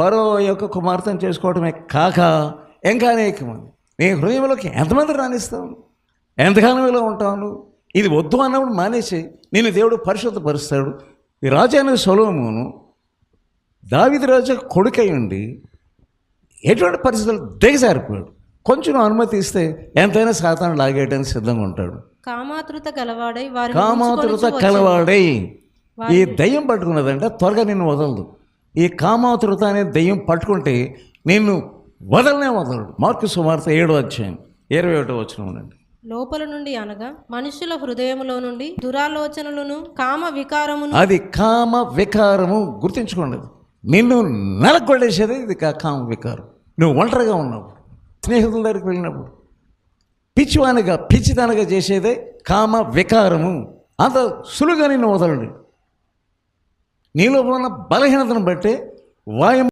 ఫరో యొక్క కుమార్తెను చేసుకోవడమే కాక ఇంకా అనేకమంది. నీ హృదయంలోకి ఎంతమంది రాణిస్తావు? ఎంతకాలం ఇలా ఉంటావు? ఇది వద్దు అన్నప్పుడు మానేసి. నేను దేవుడు పరిశుద్ధపరుస్తాడు. ఈ రాజైన సొలోమును దావిది రాజు కొడుకై ఉండి ఎటువంటి పరిస్థితులు దిగజారిపోయాడు. కొంచెం అనుమతి ఇస్తే ఎంతైనా సాతాను లాగేయడానికి సిద్ధంగా ఉంటాడు. కామాతృత గలవాడై వారి కామాతురత కలవాడై ఈ దయ్యం పట్టుకున్నదంటే త్వరగా నిన్ను వదలదు. ఈ కామాతురత అనే దయ్యం పట్టుకుంటే నిన్ను వదలనే వదలడు. మార్కు సుమార్త ఏడో అధ్యాయం ఇరవై ఒకటో వచ్చిన ఉండండి. లోపల నుండి అనగా మనుషుల హృదయములో నుండి దురాలోచనలను కామ వికారమును అది కామ వికారము గుర్తించుకోండి. నిన్ను నలగొట్టేసేది ఇది కా- కామ వికారం. నువ్వు ఒంటరిగా ఉన్నావు. స్నేహితుల దగ్గరికి వెళ్ళినప్పుడు. పిచ్చివానిగా పిచ్చిదానిగా చేసేదే కామ వికారము. అంత సులువుగా నిన్ను వదలండి. నీలో ఉన్న బలహీనతను బట్టి వాయు